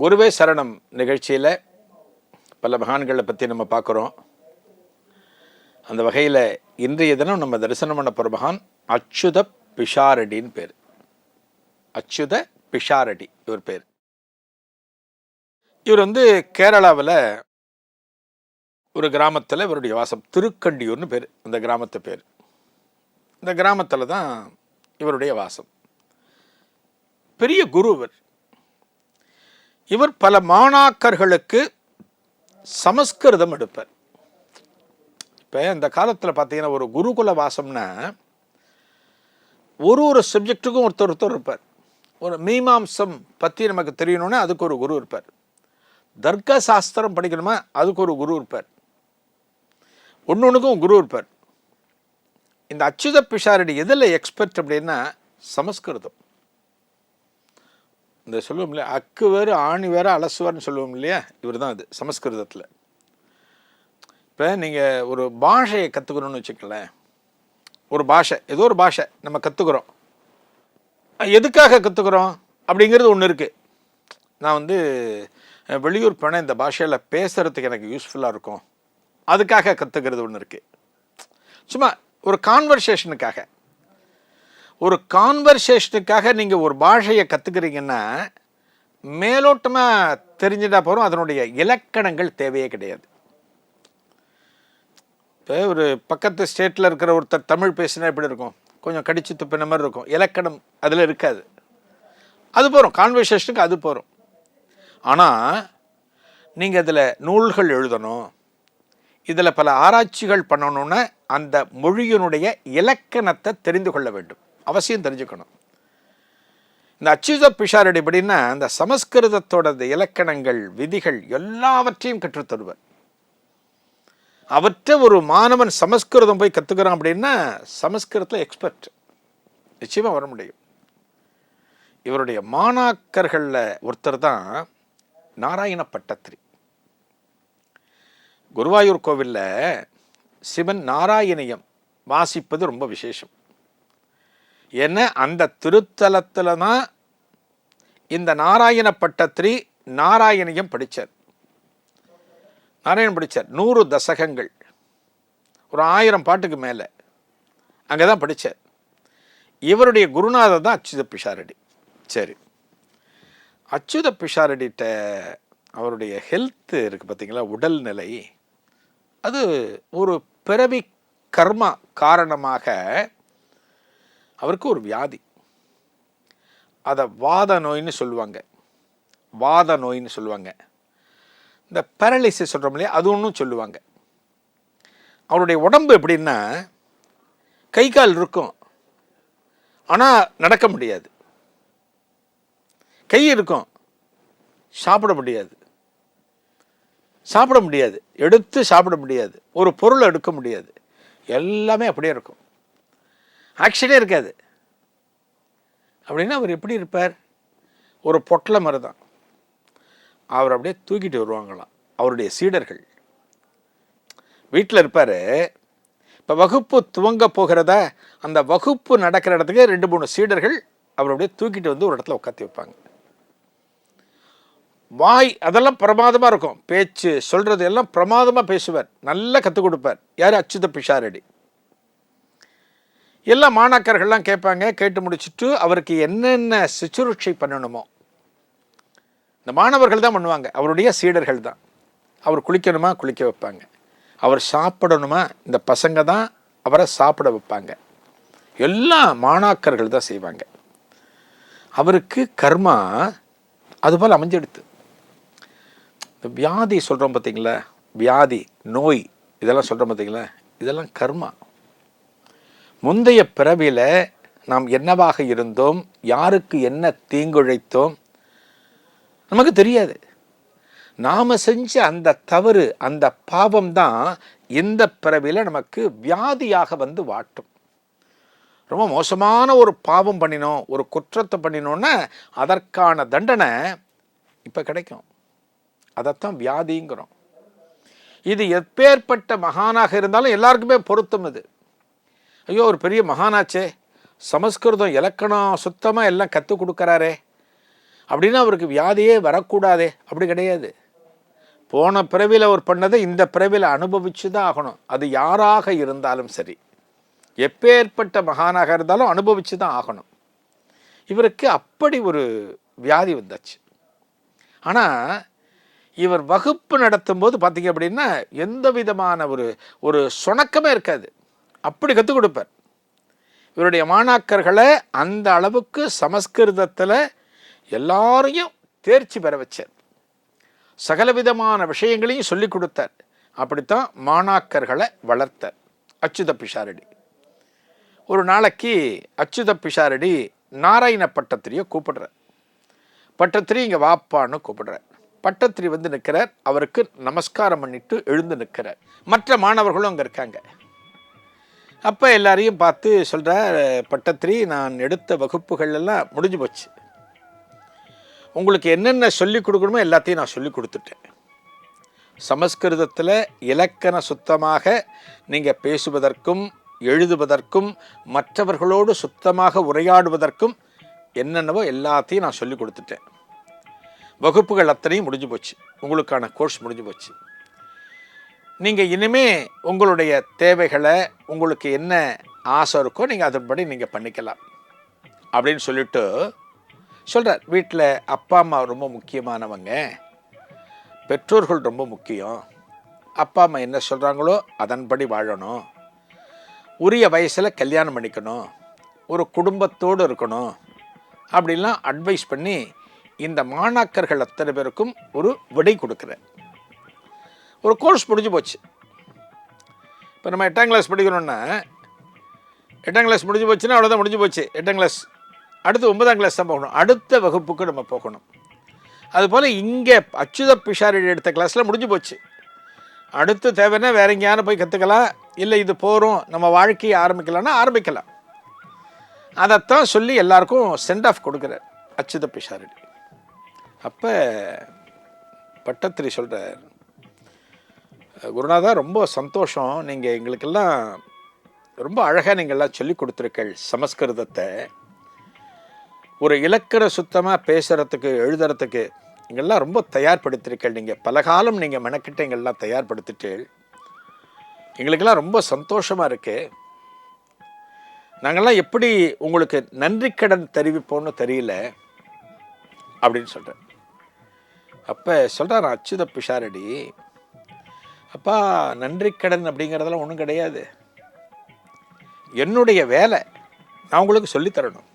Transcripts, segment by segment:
குருவே சரணம் நிகழ்ச்சியில் பல மகான்களை பற்றி நம்ம பார்க்குறோம். அந்த வகையில் இன்றைய தினம் நம்ம தரிசனம் பண்ண போகிற மகான் அச்சுத பிஷாரடின்னு பேர். அச்சுத பிஷாரடி இவர் பேர். இவர் வந்து கேரளாவில் ஒரு கிராமத்தில் இவருடைய வாசம் திருக்கண்டியூர்னு பேர். அந்த கிராமத்து பேர். இந்த கிராமத்தில் தான் இவருடைய வாசம். பெரிய குரு இவர் இவர் பல மாணாக்கர்களுக்கு சமஸ்கிருதம் எடுப்பார். இப்போ இந்த காலத்தில் பார்த்தீங்கன்னா ஒரு குருகுல வாசம்னா ஒரு ஒரு சப்ஜெக்ட்டுக்கும் ஒருத்தர் ஒருத்தர் இருப்பார். ஒரு மீமாம்சம் பற்றி நமக்கு தெரியணும்னா அதுக்கு ஒரு குரு இருப்பார். தர்க்க சாஸ்திரம் படிக்கணுமா அதுக்கு ஒரு குரு இருப்பார். ஒன்று ஒன்றுக்கும் குரு இருப்பார். இந்த அச்சுத பிஷாரடி எதில் எக்ஸ்பர்ட் அப்படின்னா சமஸ்கிருதம். இந்த சொல்லுவோம் இல்லையா அக்கு வேறு ஆணி வேறு அலசுவார்னு சொல்லுவோம் இல்லையா? இவர் தான் அது சமஸ்கிருதத்தில். இப்போ நீங்கள் ஒரு பாஷையை கற்றுக்கணும்னு வச்சுக்கலேன் ஒரு பாஷை ஏதோ ஒரு பாஷை நம்ம கற்றுக்குறோம் எதுக்காக கற்றுக்குறோம் அப்படிங்கிறது ஒன்று இருக்குது நான் வந்து வெளியூர் போனால் இந்த பாஷையில் பேசுகிறதுக்கு எனக்கு யூஸ்ஃபுல்லாக இருக்கும். அதுக்காக கற்றுக்கிறது ஒன்று இருக்குது சும்மா ஒரு கான்வர்சேஷனுக்காக ஒரு கான்வர்சேஷனுக்காக நீங்கள் ஒரு பாஷையை கற்றுக்கிறீங்கன்னா மேலோட்டமாக தெரிஞ்சிட்டா போகிறோம் அதனுடைய இலக்கணங்கள் தேவையே கிடையாது. இப்போ ஒரு பக்கத்து ஸ்டேட்டில் இருக்கிற ஒருத்தர் தமிழ் பேசினா எப்படி இருக்கும்? கொஞ்சம் கடிச்சு துப்பின மாதிரி இருக்கும். இலக்கணம் அதில் இருக்காது. அது போகிறோம் கான்வர்சேஷனுக்கு அது போகிறோம் ஆனால் நீங்கள் அதில் நூல்கள் எழுதணும். இதில் பல ஆராய்ச்சிகள் பண்ணணும்னா அந்த மொழியினுடைய இலக்கணத்தை தெரிந்து கொள்ள வேண்டும். அவசியம் தெரிஞ்சுக்கணும். இந்த அச்சுத பிஷாரடி எப்படின்னா இந்த சமஸ்கிருதத்தோட இலக்கணங்கள் விதிகள் எல்லாவற்றையும் கற்றுத்தருவர் அவற்றை ஒரு மாணவன் சமஸ்கிருதம் போய் கற்றுக்கிறான் அப்படின்னா சமஸ்கிருதத்தில் எக்ஸ்பர்ட் நிச்சயமாக வர முடியும். இவருடைய மாணாக்கர்களில் ஒருத்தர் தான் நாராயண பட்டத்திரி. குருவாயூர் கோவிலில் சிவன் நாராயணியம் வாசிப்பது ரொம்ப விசேஷம். ஏன்னா அந்த திருத்தலத்தில் தான் இந்த நாராயண பட்டத்திரி நாராயணியம் படித்தார் நாராயணன் படித்தார் நூறு தசகங்கள். ஒரு ஆயிரம் பாட்டுக்கு மேலே. அங்கே தான் படித்தார் இவருடைய குருநாதர் தான் அச்சுத பிஷாரடி. சரி. அச்சுத பிஷாரடிட்ட அவருடைய ஹெல்த்து இருக்குது பார்த்தீங்களா உடல்நிலை. அது ஒரு பிறவி கர்மா காரணமாக அவருக்கு ஒரு வியாதி. அதை வாத நோயின்னு சொல்லுவாங்க. வாத நோயின்னு சொல்லுவாங்க. இந்த பேரலைசிஸ் சொல்கிறோம் இல்லையா அது ஒன்றும் சொல்லுவாங்க. அவருடைய உடம்பு எப்படின்னா கை கால் இருக்கும். ஆனால் நடக்க முடியாது. கை இருக்கும். சாப்பிட முடியாது. சாப்பிட முடியாது. எடுத்து சாப்பிட முடியாது. ஒரு பொருளை எடுக்க முடியாது. எல்லாமே அப்படியே இருக்கும். ஆக்சுவலே இருக்காது. அப்படின்னா அவர் எப்படி இருப்பார்? ஒரு பொட்டலை மாதிரி தான் அவர் அப்படியே தூக்கிட்டு வருவாங்களாம். அவருடைய சீடர்கள். வீட்டில் இருப்பார். இப்போ வகுப்பு துவங்க போகிறத? அந்த வகுப்பு நடக்கிற இடத்துக்கு ரெண்டு மூணு சீடர்கள் அவர் அப்படியே தூக்கிட்டு வந்து ஒரு இடத்துல உட்காத்தி வைப்பாங்க. வாய் அதெல்லாம் பிரமாதமாக இருக்கும். பேச்சு சொல்கிறது எல்லாம் பிரமாதமாக பேசுவார். நல்லா கற்றுக் கொடுப்பார். யார்? அச்சுத பிஷாரடி எல்லா மாணாக்கர்கள்லாம் கேட்பாங்க கேட்டு முடிச்சுட்டு அவருக்கு என்னென்ன சுச்சுருட்சை பண்ணணுமோ. இந்த மாணவர்கள் தான் பண்ணுவாங்க. அவருடைய சீடர்கள் தான். அவர் குளிக்கணுமா? குளிக்க வைப்பாங்க. அவர் சாப்பிடணுமா? இந்த பசங்க தான் அவரை சாப்பிட வைப்பாங்க. எல்லா மாணாக்கர்கள் தான் செய்வாங்க. அவருக்கு கர்மா அதுபோல் அமைஞ்செடுத்து. இந்த வியாதி சொல்கிறோம் பார்த்தீங்களா? வியாதி நோய் இதெல்லாம் சொல்கிறோம் பார்த்தீங்களா? இதெல்லாம் கர்மா. முந்தைய பிறவியில் நாம் என்னவாக இருந்தோம்? யாருக்கு என்ன தீங்குழைத்தோம்? நமக்கு தெரியாது. நாம் செஞ்ச அந்த தவறு அந்த பாவம் தான் இந்த பிறவியில் நமக்கு வியாதியாக வந்து வாட்டும். ரொம்ப மோசமான ஒரு பாவம் பண்ணினோம் ஒரு குற்றத்தை பண்ணினோன்னா அதற்கான தண்டனை இப்போ கிடைக்கும். அதைத்தான் வியாதிங்கிறோம். இது எப்பேற்பட்ட மகானாக இருந்தாலும் எல்லாருக்குமே பொருத்தம் இது. ஐயோ ஒரு பெரிய மகானாச்சே. சமஸ்கிருதம் இலக்கணம் சுத்தமாக எல்லாம் கற்றுக் கொடுக்குறாரே. அப்படின்னா அவருக்கு வியாதியே வரக்கூடாதே. அப்படி கிடையாது. போன பிறவியில் அவர் பண்ணதை இந்த பிறவியில் அனுபவிச்சு தான் ஆகணும். அது யாராக இருந்தாலும் சரி. எப்பேற்பட்ட மகானாக இருந்தாலும் அனுபவிச்சு தான் ஆகணும். இவருக்கு அப்படி ஒரு வியாதி வந்தாச்சு. ஆனால் இவர் வகுப்பு நடத்தும்போது பார்த்திங்க அப்படின்னா எந்த விதமான ஒரு ஒரு சுணக்கமே இருக்காது. அப்படி கற்றுக் கொடுப்பார். இவருடைய மாணாக்கர்களை அந்த அளவுக்கு சமஸ்கிருதத்தில் எல்லாரையும் தேர்ச்சி பெற வச்சார். சகலவிதமான விஷயங்களையும் சொல்லிக் கொடுத்தார். அப்படித்தான் மாணாக்கர்களை வளர்த்தார். அச்சுத பிஷாரடி. ஒரு நாளைக்கு அச்சுத பிஷாரடி நாராயண பட்டத்திரியை கூப்பிடுறார். பட்டத்திரி இங்கே வாப்பான்னு கூப்பிடுறார். பட்டத்திரி வந்து நிற்கிறார். அவருக்கு நமஸ்காரம் பண்ணிட்டு எழுந்து நிற்கிறார். மற்ற மாணவர்களும் அங்கே இருக்காங்க. அப்போ எல்லாரையும் பார்த்து சொல்கிறார் பட்டத்திரி நான் எடுத்த வகுப்புகள் எல்லாம் முடிஞ்சு போச்சு. உங்களுக்கு என்னென்ன சொல்லிக் கொடுக்கணுமோ எல்லாத்தையும் நான் சொல்லி கொடுத்துட்டேன். சமஸ்கிருதத்தில் இலக்கண சுத்தமாக நீங்கள் பேசுவதற்கும் எழுதுவதற்கும் மற்றவர்களோடு சுத்தமாக உரையாடுவதற்கும் என்னென்னவோ எல்லாத்தையும் நான் சொல்லி கொடுத்துட்டேன். வகுப்புகள் அத்தனையும் முடிஞ்சு போச்சு. உங்களுக்கான கோர்ஸ் முடிஞ்சு போச்சு. நீங்கள் இனிமே உங்களுடைய தேவைகளை உங்களுக்கு என்ன ஆசை இருக்கோ நீங்கள் அதன்படி நீங்கள் பண்ணிக்கலாம். அப்படின்னு சொல்லிட்டு சொல்கிறார் வீட்டில் அப்பா அம்மா ரொம்ப முக்கியமானவங்க. பெற்றோர்கள் ரொம்ப முக்கியம். அப்பா அம்மா என்ன சொல்கிறாங்களோ அதன்படி வாழணும். உரிய வயசில் கல்யாணம் பண்ணிக்கணும். ஒரு குடும்பத்தோடு இருக்கணும். அப்படிலாம் அட்வைஸ் பண்ணி இந்த மாணாக்கர்கள் அத்தனை பேருக்கும் ஒரு விடை கொடுக்குறேன் ஒரு கோர்ஸ் முடிஞ்சு போச்சு. இப்போ நம்ம எட்டாம் கிளாஸ் படிக்கணும்னா எட்டாம் கிளாஸ் முடிஞ்சு போச்சுன்னா அவ்வளோதான் முடிஞ்சு போச்சு. எட்டாம் கிளாஸ் அடுத்து ஒன்பதாம் கிளாஸ் தான் போகணும். அடுத்த வகுப்புக்கு நம்ம போகணும். அதுபோல் இங்கே அச்சுத பிஷாரி எடுத்த கிளாஸில் முடிஞ்சு போச்சு. அடுத்து தேவைன்னா வேற எங்கேயான போய் கற்றுக்கலாம் இல்லை இது போகிறோம் நம்ம வாழ்க்கையை ஆரம்பிக்கலாம்னா ஆரம்பிக்கலாம். அதைத்தான் சொல்லி எல்லாருக்கும் சென்ட் ஆஃப் கொடுக்குறார் அச்சுத பிஷாரடி அப்போ பட்டத்திரி சொல்கிறார் குருநாதா ரொம்ப சந்தோஷம். நீங்கள் எங்களுக்கெல்லாம் ரொம்ப அழகாக நீங்கள்லாம் சொல்லி கொடுத்துருக்கள் சமஸ்கிருதத்தை. ஒரு இலக்கண சுத்தமாக பேசுகிறதுக்கு எழுதுறதுக்கு இங்கெல்லாம் ரொம்ப தயார்படுத்திருக்கள் நீங்கள் பல காலம் நீங்கள் மெனக்கிட்ட எங்கெல்லாம் தயார்படுத்திட்டு எங்களுக்கெல்லாம் ரொம்ப சந்தோஷமாக இருக்குது நாங்கள்லாம் எப்படி உங்களுக்கு நன்றி கடன் தெரிவிப்போம்னு தெரியல அப்படின்னு சொல்கிறேன் அப்போ சொல்கிறார் அச்சுத பிஷாரடி அப்பா நன்றி கடன் அப்படிங்கிறதெல்லாம் ஒன்றும் கிடையாது. என்னுடைய வேலை நான் உங்களுக்கு சொல்லித்தரணும்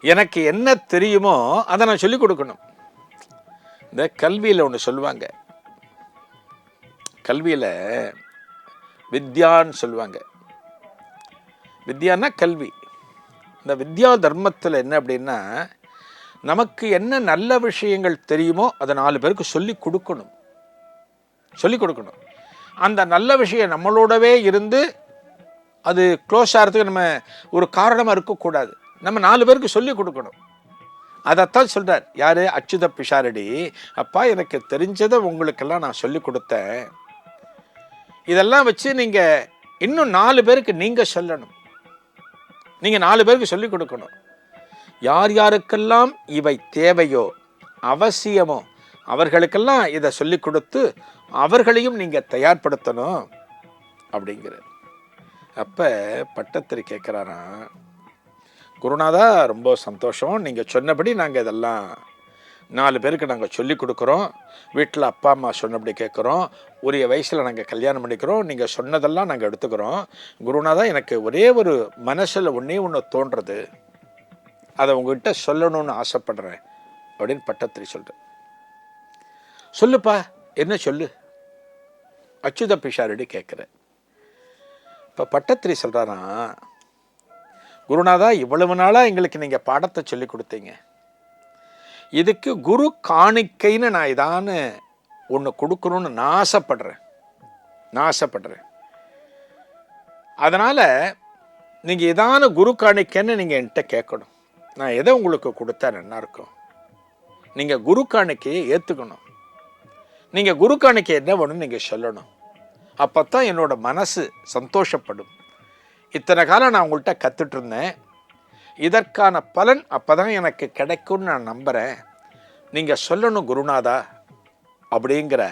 எனக்கு என்ன தெரியுமோ அதை நான் சொல்லிக் கொடுக்கணும். இந்த கல்வியில் ஒன்று சொல்லுவாங்க. கல்வியில் வித்யான்னு சொல்லுவாங்க. வித்யான்னா கல்வி. இந்த வித்யா தர்மத்தில் என்ன அப்படின்னா நமக்கு என்ன நல்ல விஷயங்கள் தெரியுமோ அதை நாலு பேருக்கு சொல்லி கொடுக்கணும். சொல்லிக் கொடுக்கணும். அந்த நல்ல விஷயம் நம்மளோடவே இருந்து அது க்ளோஸ் ஆகிறதுக்கு நம்ம ஒரு காரணமாக இருக்கக்கூடாது. நம்ம நாலு பேருக்கு சொல்லி கொடுக்கணும். அதைத்தான் சொல்கிறார் யார்? அச்சுத பிஷாரடி. அப்பா எனக்கு தெரிஞ்சதை உங்களுக்கெல்லாம் நான் சொல்லி கொடுத்தேன். இதெல்லாம் வச்சு நீங்கள் இன்னும் நாலு பேருக்கு நீங்கள் சொல்லணும். நீங்கள் நாலு பேருக்கு சொல்லி கொடுக்கணும். யார் யாருக்கெல்லாம் இவை தேவையோ அவசியமோ அவர்களுக்கெல்லாம் இதை சொல்லி கொடுத்து அவர்களையும் நீங்கள் தயார்படுத்தணும் அப்படிங்கிறார். அப்போ பட்டத்திரி கேட்குறாராம் குருநாதா ரொம்ப சந்தோஷம். நீங்கள் சொன்னபடி நாங்கள் இதெல்லாம் நாலு பேருக்கு நாங்கள் சொல்லி கொடுக்குறோம். வீட்டில் அப்பா அம்மா சொன்னபடி கேட்குறோம் உரிய வயசில் நாங்கள் கல்யாணம் பண்ணிக்கிறோம். நீங்கள் சொன்னதெல்லாம் நாங்கள் எடுத்துக்கிறோம். குருநாதா எனக்கு ஒரே ஒரு மனசில் ஒன்றே ஒன்று தோன்றது. அதை உங்ககிட்ட சொல்லணும்னு ஆசைப்படுறேன். அப்படின்னு பட்டத்திரி சொல்கிறேன் சொல்லுப்பா என்ன சொல்லு? அச்சுத பிஷாரடி கேட்குறேன். இப்போ பட்டத்திரி சொல்கிறாரா குருநாதா இவ்வளவு நாளாக எங்களுக்கு நீங்கள் பாடத்தை சொல்லி கொடுத்தீங்க. இதுக்கு குரு காணிக்கைன்னு நான் இதான்னு ஒன்று கொடுக்கணும்னு நான் ஆசைப்படுறேன். நான் ஆசைப்படுறேன். அதனால் நீங்கள் இதான குரு காணிக்கைன்னு நீங்கள் என்கிட்ட கேட்கணும். நான் எதை உங்களுக்கு கொடுத்தா நல்லாயிருக்கும் நீங்கள் குரு காணிக்கையை ஏற்றுக்கணும் நீங்கள் குரு காணிக்கை என்ன வேணும்னு நீங்கள் சொல்லணும். அப்போ தான் என்னோட மனசு சந்தோஷப்படும். இத்தனை காலம் நான் உங்கள்கிட்ட கற்றுட்ருந்தேன் இதற்கான பலன் அப்போ தான் எனக்கு கிடைக்கும்னு நான் நம்புகிறேன் நீங்கள் சொல்லணும் குருநாதா அப்படிங்கிற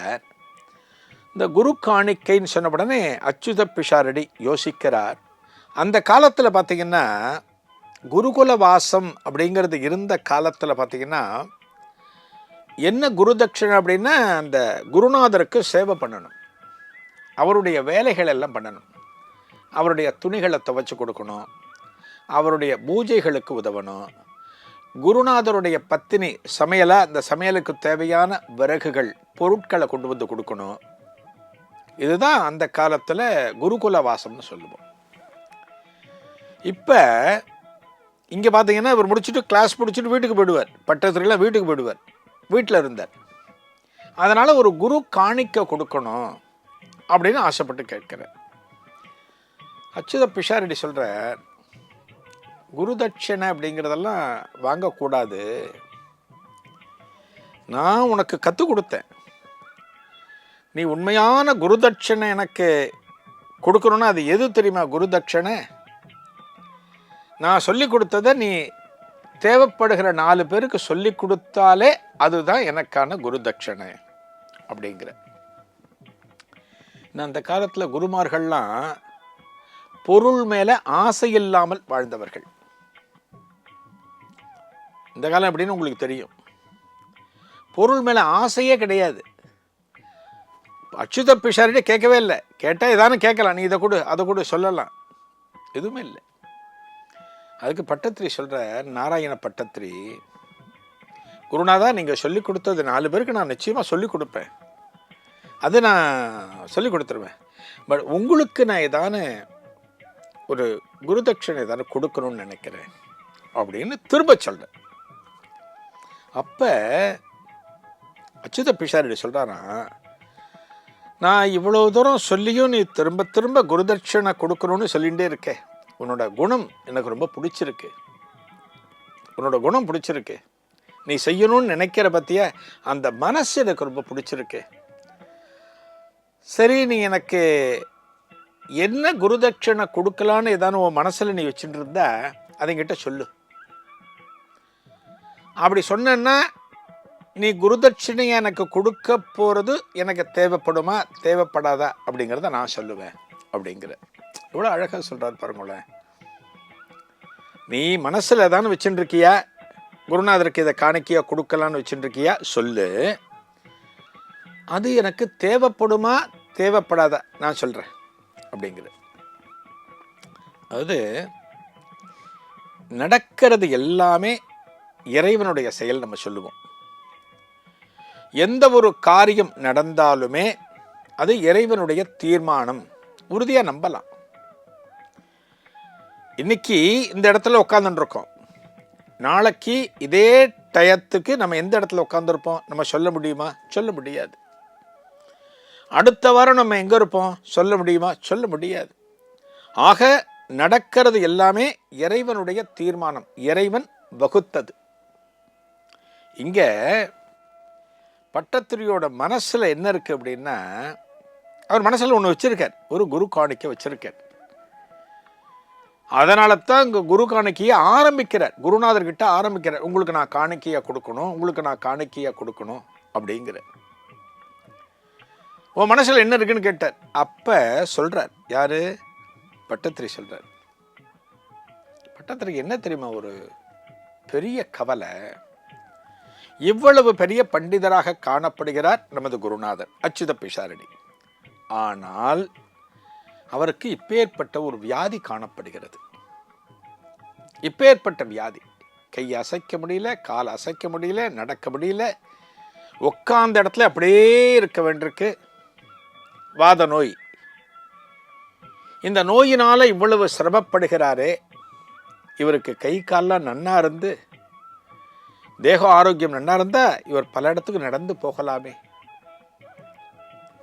இந்த குரு காணிக்கைன்னு சொன்ன உடனே அச்சுத பிஷாரடி யோசிக்கிறார். அந்த காலத்தில் பார்த்திங்கன்னா குருகுல வாசம் அப்படிங்கிறது இருந்த காலத்தில் பார்த்தீங்கன்னா என்ன குரு தட்சிணை அப்படின்னா அந்த குருநாதருக்கு சேவை பண்ணணும். அவருடைய வேலைகள் எல்லாம் பண்ணணும். அவருடைய துணிகளை துவைச்சு கொடுக்கணும். அவருடைய பூஜைகளுக்கு உதவணும். குருநாதருடைய பத்தினி சமையலாக அந்த சமையலுக்கு தேவையான விறகுகள் பொருட்களை கொண்டு வந்து கொடுக்கணும். இதுதான் அந்த காலத்தில் குருகுல வாசம்னு சொல்லுவோம். இப்போ இங்கே பார்த்தீங்கன்னா இவர் முடிச்சுட்டு கிளாஸ் முடிச்சுட்டு வீட்டுக்கு போயிடுவார். பட்டத்துறையில் வீட்டுக்கு போயிடுவார். வீட்டில் இருந்தார். அதனால் ஒரு குரு காணிக்க கொடுக்கணும். அப்படின்னு ஆசைப்பட்டு கேட்குறேன். அச்சுத பிஷாரடி சொல்கிற குரு தட்சணை அப்படிங்கிறதெல்லாம் வாங்கக்கூடாது. நான் உனக்கு கற்றுக் கொடுத்தேன். நீ உண்மையான குரு எனக்கு கொடுக்கணும்னா அது எது தெரியுமா குரு நான் சொல்லி கொடுத்ததை நீ தேவைப்படுகிற நாலு பேருக்கு சொல்லி கொடுத்தாலே அதுதான் எனக்கான குரு தட்சணை அப்படிங்கிற. அந்த காலத்தில் குருமார்கள்லாம் பொருள் மேலே ஆசை இல்லாமல் வாழ்ந்தவர்கள். இந்த காலம் எப்படின்னு உங்களுக்கு தெரியும். பொருள் மேலே ஆசையே கிடையாது. அச்சுத பிஷாரிட்டே கேட்கவே இல்லை. கேட்டால் ஏதானு கேட்கலாம். நீ இதை கொடு அதை கொடு சொல்லலாம். எதுவுமே இல்லை. அதுக்கு பட்டத்திரி சொல்கிற நாராயண பட்டத்திரி குருநாதா நீங்கள் சொல்லிக் கொடுத்தது நாலு பேருக்கு நான் நிச்சயமாக சொல்லி கொடுப்பேன். அது நான் சொல்லி கொடுத்துருவேன். பட் உங்களுக்கு நான் ஏதான ஒரு குருதட்சணை ஏதாவது கொடுக்கணும்னு நினைக்கிறேன் அப்படின்னு திரும்ப சொல்கிறேன் அப்போ அச்சுத பிஷாரடி சொல்கிறாராம் நான் இவ்வளோ தூரம் சொல்லியும் நீ திரும்ப திரும்ப குருதட்சணை கொடுக்கணும்னு சொல்லிகிட்டே இருக்கேன் உன்னோட குணம் எனக்கு ரொம்ப பிடிச்சிருக்கு. உன்னோட குணம் பிடிச்சிருக்கு. நீ செய்யணும்னு நினைக்கிற பற்றிய அந்த மனசு எனக்கு ரொம்ப பிடிச்சிருக்கு. சரி நீ எனக்கு என்ன குருதட்சணை கொடுக்கலான்னு ஏதாவது உன் மனசில் நீ வச்சுட்டு இருந்தா அதுங்கிட்ட சொல்லு. அப்படி சொன்னா நீ குருதட்சிணையை எனக்கு கொடுக்க போகிறது எனக்கு தேவைப்படுமா தேவைப்படாதா அப்படிங்கிறத நான் சொல்லுவேன் அப்படிங்கிற. இவ்வளோ அழகாக சொல்கிறார் பாருங்களேன். நீ மனசில் ஏதானு வச்சுட்டுருக்கியா குருநாதருக்கு இதை காணிக்கையா கொடுக்கலான்னு வச்சுட்டுருக்கியா சொல்லு. அது எனக்கு தேவைப்படுமா தேவைப்படாத? நான் சொல்கிறேன் அப்படிங்கிறது அதாவது நடக்கிறது எல்லாமே இறைவனுடைய செயல் நம்ம சொல்லுவோம். எந்த ஒரு காரியம் நடந்தாலுமே அது இறைவனுடைய தீர்மானம். உறுதியாக நம்பலாம். இன்னைக்கு இந்த இடத்துல உட்காந்துருக்கோம் நாளைக்கு இதே டயத்துக்கு நம்ம எந்த இடத்துல உட்காந்துருப்போம் நம்ம சொல்ல முடியுமா? சொல்ல முடியாது. அடுத்த வாரம் நம்ம எங்கே இருப்போம்? சொல்ல முடியுமா? சொல்ல முடியாது. ஆக நடக்கிறது எல்லாமே இறைவனுடைய தீர்மானம். இறைவன் வகுத்தது. இங்கே பட்டத்திரியோட மனசில் என்ன இருக்குது அப்படின்னா அவர் மனசில் ஒன்று வச்சுருக்கார். ஒரு குரு காணிக்க வச்சுருக்கார். அதனால தான் இங்கே குரு காணிக்கையை ஆரம்பிக்கிறார். குருநாதர்கிட்ட ஆரம்பிக்கிறார். உங்களுக்கு நான் காணிக்கையாக கொடுக்கணும் உங்களுக்கு நான் காணிக்கையாக கொடுக்கணும் அப்படிங்கிற உன் மனசில் என்ன இருக்குன்னு கேட்டார் அப்போ சொல்கிறார் யார்? பட்டத்திரி சொல்கிறார் பட்டத்திரிக்கு என்ன தெரியுமா ஒரு பெரிய கவலை? இவ்வளவு பெரிய பண்டிதராக காணப்படுகிறார் நமது குருநாதர் அச்சுத பிஷாரடி. ஆனால் அவருக்கு இப்பேற்பட்ட ஒரு வியாதி காணப்படுகிறது. இப்பேற்பட்ட வியாதி. கை அசைக்க முடியல கால் அசைக்க முடியல நடக்க முடியல. உட்கார்ந்த இடத்துல அப்படியே இருக்க வேண்டியிருக்கு. வாத நோய். இந்த நோயினால் இவ்வளவு சிரமப்படுகிறாரே. இவருக்கு கை கால்லாம் நன்னா இருந்து தேக ஆரோக்கியம் நன்னா இருந்தால் இவர் பல இடத்துக்கு நடந்து போகலாமே.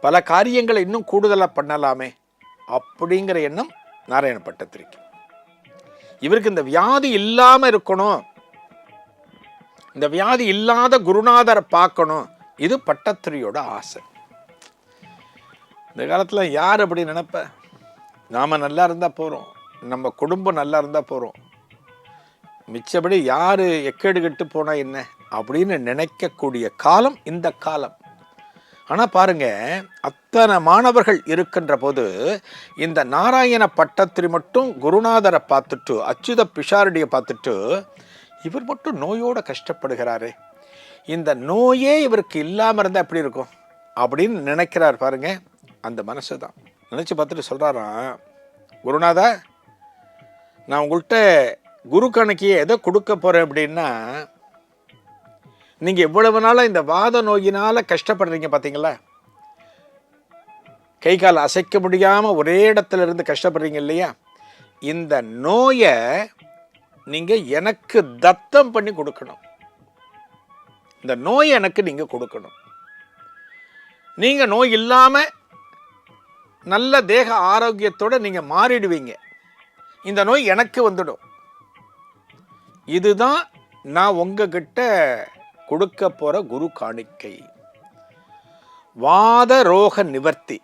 பல காரியங்களை இன்னும் கூடுதலாக பண்ணலாமே அப்படிங்கிற எண்ணம் நாராயண பட்டத்திரிக்கு இவருக்கு இந்த வியாதி இல்லாமல் இருக்கணும். இந்த வியாதி இல்லாத குருநாதரை பார்க்கணும். இது பட்டத்திரியோட ஆசை. இந்த காலத்தில் யார் அப்படி நினப்ப? நாம் நல்லா இருந்தால் போகிறோம் நம்ம குடும்பம் நல்லா இருந்தால் போகிறோம் மிச்சபடி யார் எக்கேடு கெட்டு போனால் என்ன? அப்படின்னு நினைக்கக்கூடிய காலம் இந்த காலம். ஆனால் பாருங்க அத்தனை மாணவர்கள் இருக்கின்ற போது இந்த நாராயண பட்டத்திரி மட்டும் குருநாதரை பார்த்துட்டு அச்சுத பிஷாரடியை பார்த்துட்டு இவர் மட்டும் நோயோட கஷ்டப்படுகிறாரே. இந்த நோயே இவருக்கு இல்லாமல் இருந்தால் எப்படி இருக்கும்? அப்படின்னு நினைக்கிறார் பாருங்கள் அந்த மனசு தான். நினச்சி பார்த்துட்டு சொல்கிறாராம் குருநாதா நான் உங்கள்கிட்ட குரு கணக்கியை எதை கொடுக்க போகிறேன் அப்படின்னா நீங்கள் எவ்வளவு நாளாக இந்த வாத நோயினால் கஷ்டப்படுறீங்க பார்த்தீங்களா கை கால் அசைக்க முடியாமல் ஒரே இடத்துல இருந்து கஷ்டப்படுறீங்க இல்லையா? இந்த நோயை நீங்கள் எனக்கு தத்தம் பண்ணி கொடுக்கணும். இந்த நோயை எனக்கு நீங்கள் கொடுக்கணும். நீங்கள் நோய் இல்லாமல் நல்ல தேக ஆரோக்கியத்தோட நீங்கள் மாறிடுவீங்க. இந்த நோய் எனக்கு வந்துடும். இதுதான் நான் உங்ககிட்ட கொடுக்க போகிற குரு காணிக்கை. வாத ரோக நிவர்த்தி.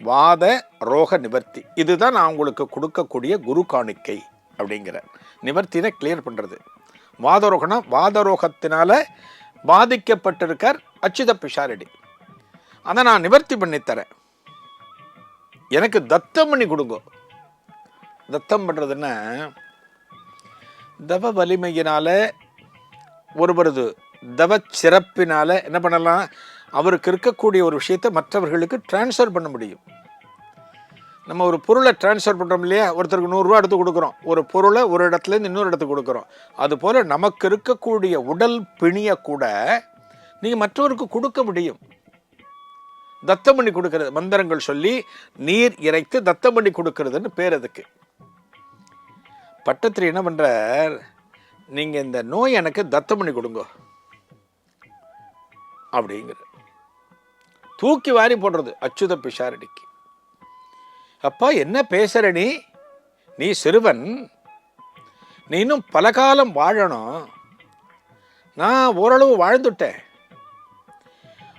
வாத ரோக நிவர்த்தி. இதுதான் நான் உங்களுக்கு கொடுக்கக்கூடிய குரு காணிக்கை அப்படிங்கிற. நிவர்த்தினை கிளியர் பண்ணுறது வாதரோகனா வாதரோகத்தினால பாதிக்கப்பட்டிருக்கார் அச்சுத பிஷாரடி. அதை நான் நிவர்த்தி பண்ணித்தரேன். எனக்கு தத்தம் பண்ணி கொடுங்க. தத்தம் பண்ணுறதுன்னா தவ வலிமையினால் ஒருவரது தவ சிறப்பினால் என்ன பண்ணலாம்? அவருக்கு இருக்கக்கூடிய ஒரு விஷயத்தை மற்றவர்களுக்கு டிரான்ஸ்ஃபர் பண்ண முடியும். நம்ம ஒரு பொருளை டிரான்ஸ்ஃபர் பண்ணுறோம் இல்லையா? ஒருத்தருக்கு நூறுரூவா எடுத்து கொடுக்குறோம். ஒரு பொருளை ஒரு இடத்துலேருந்து இன்னொரு இடத்துக்கு கொடுக்குறோம். அதுபோல் நமக்கு இருக்கக்கூடிய உடல் பிணியை கூட நீங்கள் மற்றவருக்கு கொடுக்க முடியும். தத்தம் பண்ணி கொடுக்கறது மந்திரங்கள் சொல்லி நீர் இறைத்து தத்தம் பண்ணி கொடுக்கறதுன்னு பேர் அதுக்கு. பட்டத்தில் என்ன பண்ணுறார் நீங்கள் இந்த நோய் எனக்கு தத்தம் பண்ணி கொடுங்க. அப்படிங்கிற தூக்கி வாரி போடுறது அச்சுத பிஷாரடிக்கு. அப்பா என்ன பேசுற நீ? நீ சிறுவன். நீ இன்னும் பல காலம் வாழணும். நான் ஓரளவு வாழ்ந்துட்டேன்.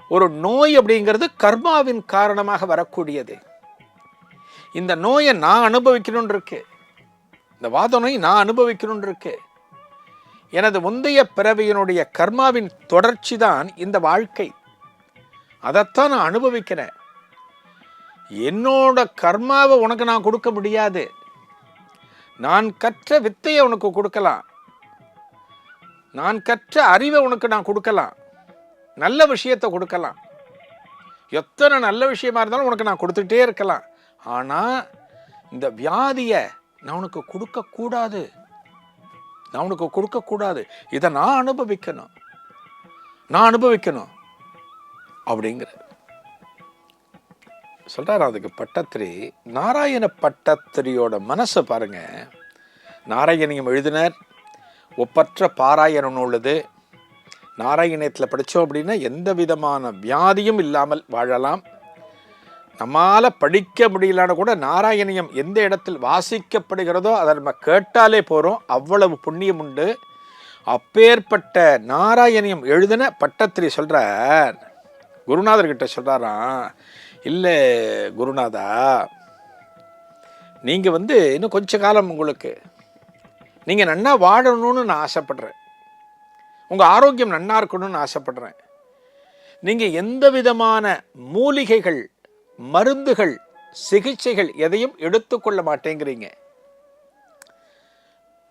ஒரு நோய் அப்படிங்கிறது கர்மாவின் காரணமாக வரக்கூடியது. இந்த நோயை நான் அனுபவிக்கணும்னு இருக்கு இந்த வாத நோய் நான் அனுபவிக்கணும்னு இருக்கு எனது முந்தைய பிறவியினுடைய கர்மாவின் தொடர்ச்சி தான் இந்த வாழ்க்கை. அதைத்தான் நான் அனுபவிக்கிறேன். என்னோட கர்மாவை உனக்கு நான் கொடுக்க முடியாது. நான் கற்ற வித்தையை உனக்கு கொடுக்கலாம். நான் கற்ற அறிவை உனக்கு நான் கொடுக்கலாம். நல்ல விஷயத்தை கொடுக்கலாம். எத்தனை நல்ல விஷயமா இருந்தாலும் உனக்கு நான் கொடுத்துட்டே இருக்கலாம். ஆனால் இந்த வியாதியை நான் உனக்கு கொடுக்கக்கூடாது. நான் உனக்கு கொடுக்கக்கூடாது. இதை நான் அனுபவிக்கணும். நான் அனுபவிக்கணும். அப்படிங்கிற சொல்கிறார் அதுக்கு பட்டத்திரி. நாராயண பட்டத்திரியோட மனசை பாருங்க. நாராயணியம் எழுதினர் ஒப்பற்ற பாராயணம் உள்ளது நாராயணத்தில் படித்தோம் அப்படின்னா எந்த விதமான வியாதியும் இல்லாமல் வாழலாம். நம்மால் படிக்க முடியலன்னு கூட நாராயணியம் எந்த இடத்தில் வாசிக்கப்படுகிறதோ அதை நம்ம கேட்டாலே போகிறோம் அவ்வளவு புண்ணியம் உண்டு. அப்பேற்பட்ட நாராயணியம் எழுதின பட்டத்திரி சொல்கிறார் குருநாதர்கிட்ட சொல்கிறாராம் இல்லை குருநாதா நீங்கள் வந்து இன்னும் கொஞ்ச காலம் உங்களுக்கு நீங்கள் நன்னா வாழணும்னு நான் ஆசைப்படுறேன். உங்கள் ஆரோக்கியம் நன்னா இருக்கணும்னு ஆசைப்படுறேன். நீங்கள் எந்த விதமான மூலிகைகள் மருந்துகள் சிகிச்சைகள் எதையும் எடுத்துக்கொள்ள மாட்டேங்கிறீங்க.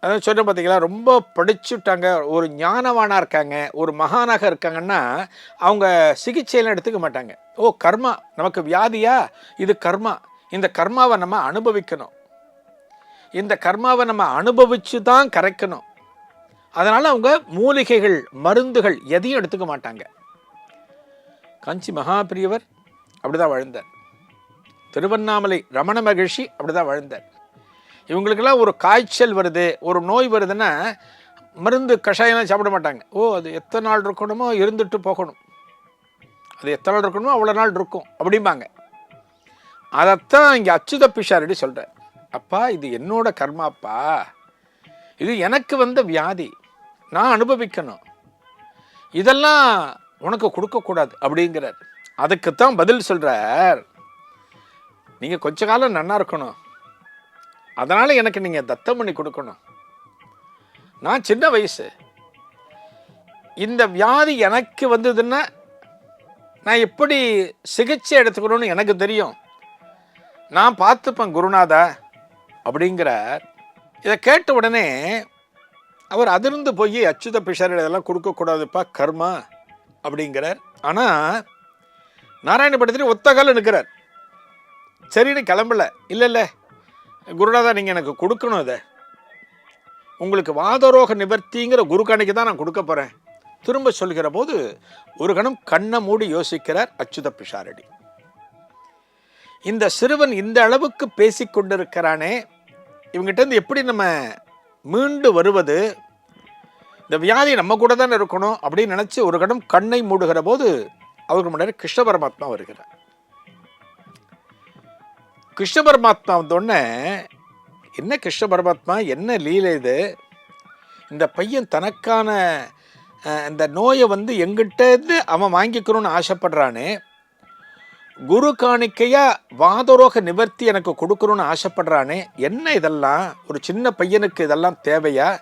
அதான் சொன்ன பார்த்தீங்களா ரொம்ப படிச்சுட்டாங்க ஒரு ஞானவானாக இருக்காங்க ஒரு மகானாக இருக்காங்கன்னா அவங்க சிகிச்சையெல்லாம் எடுத்துக்க மாட்டாங்க. ஓ கர்மா நமக்கு வியாதியா? இது கர்மா. இந்த கர்மாவை நம்ம அனுபவிக்கணும். இந்த கர்மாவை நம்ம அனுபவித்து தான் கரைக்கணும். அதனால் அவங்க மூலிகைகள் மருந்துகள் எதையும் எடுத்துக்க மாட்டாங்க. காஞ்சி மகாபிரியவர் அப்படிதான் வாழ்ந்தார். திருவண்ணாமலை ரமண மகிழ்ச்சி அப்படிதான் வாழ்ந்தார். இவங்களுக்கெல்லாம் ஒரு காய்ச்சல் வருது ஒரு நோய் வருதுன்னா மருந்து கஷாயம்லாம் சாப்பிட மாட்டாங்க. ஓ அது எத்தனை நாள் இருக்கணுமோ இருந்துட்டு போகணும். அது எத்தனை நாள் இருக்கணுமோ அவ்வளோ நாள் இருக்கும் அப்படிம்பாங்க. அதைத்தான் இங்கே அச்சுத பிஷாரடி சொல்கிறார் அப்பா இது என்னோட கர்மாப்பா. இது எனக்கு வந்த வியாதி. நான் அனுபவிக்கணும். இதெல்லாம் உனக்கு கொடுக்கக்கூடாது அப்படிங்கிறார். அதுக்குத்தான் பதில் சொல்கிறார் நீங்கள் கொஞ்ச காலம் நன்னா இருக்கணும். அதனால் எனக்கு நீங்கள் தத்தம் பண்ணி கொடுக்கணும். நான் சின்ன வயசு. இந்த வியாதி எனக்கு வந்ததுன்னா நான் எப்படி சிகிச்சை எடுத்துக்கணும்னு எனக்கு தெரியும். நான் பார்த்துப்பேன் குருநாதா அப்படிங்கிறார். இதை கேட்ட உடனே அவர் அதிர்ந்து போய் அச்சுத பிஷார் இதெல்லாம் கொடுக்கக்கூடாதுப்பா கர்மா அப்படிங்கிறார். ஆனால் நாராயணபட்டத்தில் ஒத்த நிற்கிறார். சரின்னு கிளம்பல. இல்லை இல்லை. குருநாதா நீங்கள் எனக்கு கொடுக்கணும் இதை. உங்களுக்கு வாதரோக நிவர்த்திங்கிற குருக்கணிக்கு தான் நான் கொடுக்க போகிறேன் திரும்ப சொல்கிற போது ஒரு கணம் கண்ணை மூடி யோசிக்கிறார் அச்சுத பிஷாரடி. இந்த சிறுவன் இந்த அளவுக்கு பேசிக்கொண்டிருக்கிறானே இவங்கிட்ட இருந்து எப்படி நம்ம மீண்டு வருவது இந்த வியாதி நம்ம கூட தான் இருக்கணும் அப்படின்னு நினச்சி ஒரு கடம் கண்ணை மூடுகிற போது அவருக்கு முன்னாடி கிருஷ்ண பரமாத்மா வருகிறார். கிருஷ்ண பரமாத்மா வந்தோடனே என்ன கிருஷ்ண பரமாத்மா என்ன லீலை இது? இந்த பையன் தனக்கான இந்த நோயை வந்து எங்கிட்ட இருந்து அவன் வாங்கிக்கணும்னு ஆசைப்படுறானே குரு காணிக்கையா வாதரோக நிவர்த்தி எனக்கு கொடுக்கணும்னு ஆசைப்படுறானே என்ன இதெல்லாம்? ஒரு சின்ன பையனுக்கு இதெல்லாம் தேவையா?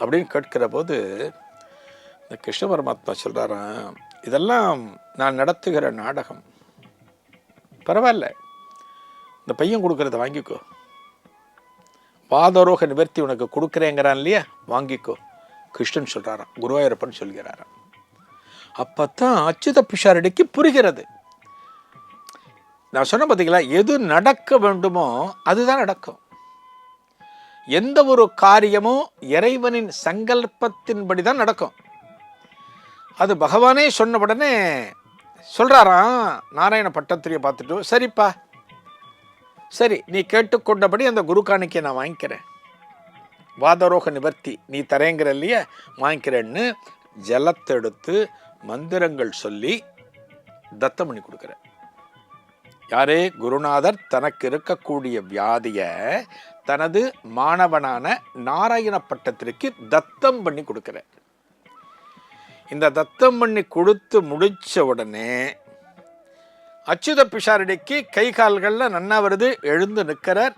அப்படின்னு கேட்கிற போது இந்த கிருஷ்ண பரமாத்மா சொல்கிறாராம் இதெல்லாம் நான் நடத்துகிற நாடகம். பரவாயில்ல. இந்த பையன் கொடுக்குறத வாங்கிக்கோ. வாதரோக நிவர்த்தி உனக்கு கொடுக்குறேங்கிறான் இல்லையா? வாங்கிக்கோ. கிருஷ்ணன் சொல்கிறாராம் குருவாயூரப்பன் சொல்கிறாராம். தான் அச்சுத பிஷாரடிக்கு புரிகிறது. நான் சொன்ன பார்த்தீங்களா எது நடக்க வேண்டுமோ அதுதான் நடக்கும். எந்த ஒரு காரியமும் இறைவனின் சங்கல்பத்தின்படி தான் நடக்கும். அது பகவானே சொன்ன உடனே சொல்கிறாராம் நாராயண பட்டத்திரியை பார்த்துட்டு சரிப்பா. சரி நீ கேட்டுக்கொண்டபடி அந்த குரு காணிக்கை நான் வாங்கிக்கிறேன். வாதரோக நிவர்த்தி நீ தரேங்கிற இல்லையா வாங்கிக்கிறேன்னு ஜலத்தை எடுத்து மந்திரங்கள் சொல்லி தத்தம் பண்ணி கொடுக்குறேன். யாரே? குருநாதர் தனக்கு இருக்கக்கூடிய வியாதியை தனது மாணவனான நாராயண பட்டத்திற்கு தத்தம் பண்ணி கொடுக்குறார். இந்த தத்தம் பண்ணி கொடுத்து முடித்த உடனே அச்சுத பிஷாரடிக்கு கை கால்களில் நன்னா வருது எழுந்து நிற்கிறார்.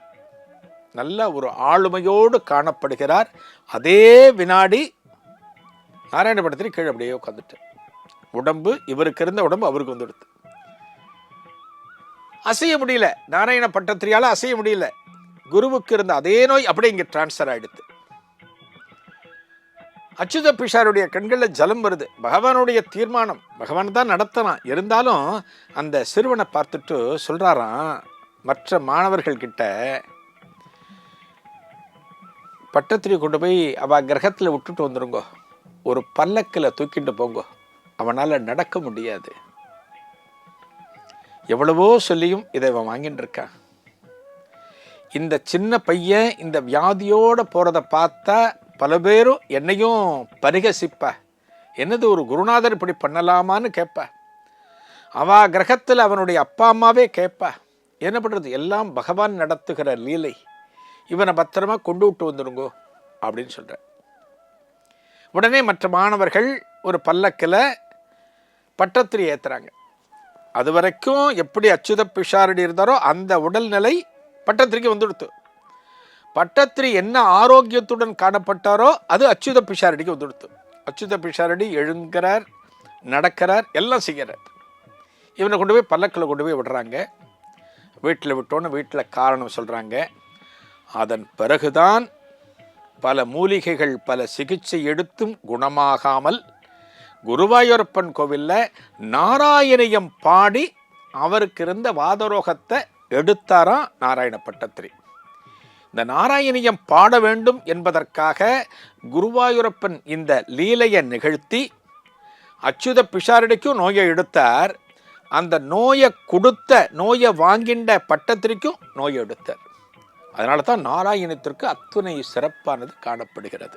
நல்ல ஒரு ஆளுமையோடு காணப்படுகிறார். அதே வினாடி நாராயண பட்டத்தில் கீழே அப்படியே உட்காந்துட்டு உடம்பு இவருக்கு இருந்த உடம்பு அவருக்கு வந்துடுது. அசைய முடியல. நாராயண பட்டத்திரியால் அசைய முடியல. குருவுக்கு இருந்த அதே நோய் அப்படியே இங்கே டிரான்ஸ்ஃபர் ஆகிடுது அச்சுத பிஷாருடைய கண்களில் ஜலம் வருது. பகவானுடைய தீர்மானம். பகவான் தான் நடத்தலாம். இருந்தாலும் அந்த சிறுவனை பார்த்துட்டு சொல்கிறாராம் மற்ற மாணவர்கள்கிட்ட பட்டத்திரி கொண்டு போய் அவள் கிரகத்தில் விட்டுட்டு வந்துருங்கோ. ஒரு பல்லக்கில் தூக்கிட்டு போங்கோ. அவனால் நடக்க முடியாது. எவ்வளவோ சொல்லியும் இதை இவன் வாங்கிட்டு இருக்கான் இந்த சின்ன பையன் இந்த வியாதியோடு போகிறத பார்த்தா பல பேரும் என்னையும் பரிகசிப்ப. என்னது ஒரு குருநாதர் இப்படி பண்ணலாமான்னு கேட்ப அவா கிரகத்தில் அவனுடைய அப்பா அம்மாவே கேட்பா என்ன பண்ணுறது எல்லாம் பகவான் நடத்துகிற லீலை. இவனை பத்திரமா கொண்டு விட்டு வந்துடுங்கோ அப்படின்னு சொல்கிறார் உடனே மற்ற மாணவர்கள் ஒரு பல்லக்கில் பட்டத்திரி ஏற்றுறாங்க அது வரைக்கும் எப்படி அச்சுத பிஷாரடி இருந்தாரோ அந்த உடல்நிலை பட்டத்திரிக்கு வந்துடுத்து. பட்டத்திரி என்ன ஆரோக்கியத்துடன் காணப்பட்டாரோ அது அச்சுத பிஷாரடிக்கு வந்துடுத்து. அச்சுத பிஷாரடி எழுங்கிறார் நடக்கிறார் எல்லாம் செய்கிறார். இவனை கொண்டு போய் பல்லக்கில் கொண்டு போய் விடுறாங்க. வீட்டில் விட்டோன்னு வீட்டில் காரணம் சொல்கிறாங்க அதன் பிறகுதான் பல மூலிகைகள் பல சிகிச்சை எடுத்தும் குணமாகாமல் குருவாயூரப்பன் கோவிலில் நாராயணியம் பாடி அவருக்கு இருந்த வாதரோகத்தை எடுத்தாராம் நாராயண பட்டத்திரி இந்த நாராயணியம் பாட வேண்டும் என்பதற்காக குருவாயூரப்பன் இந்த லீலையை நிகழ்த்தி அச்சுத பிஷாரடிக்கும் நோயை எடுத்தார். அந்த நோயை கொடுத்த நோயை வாங்கின்ற பட்டத்திற்கும் நோயை எடுத்தார். அதனால தான் நாராயணத்திற்கு அத்துணை சிறப்பானது காணப்படுகிறது.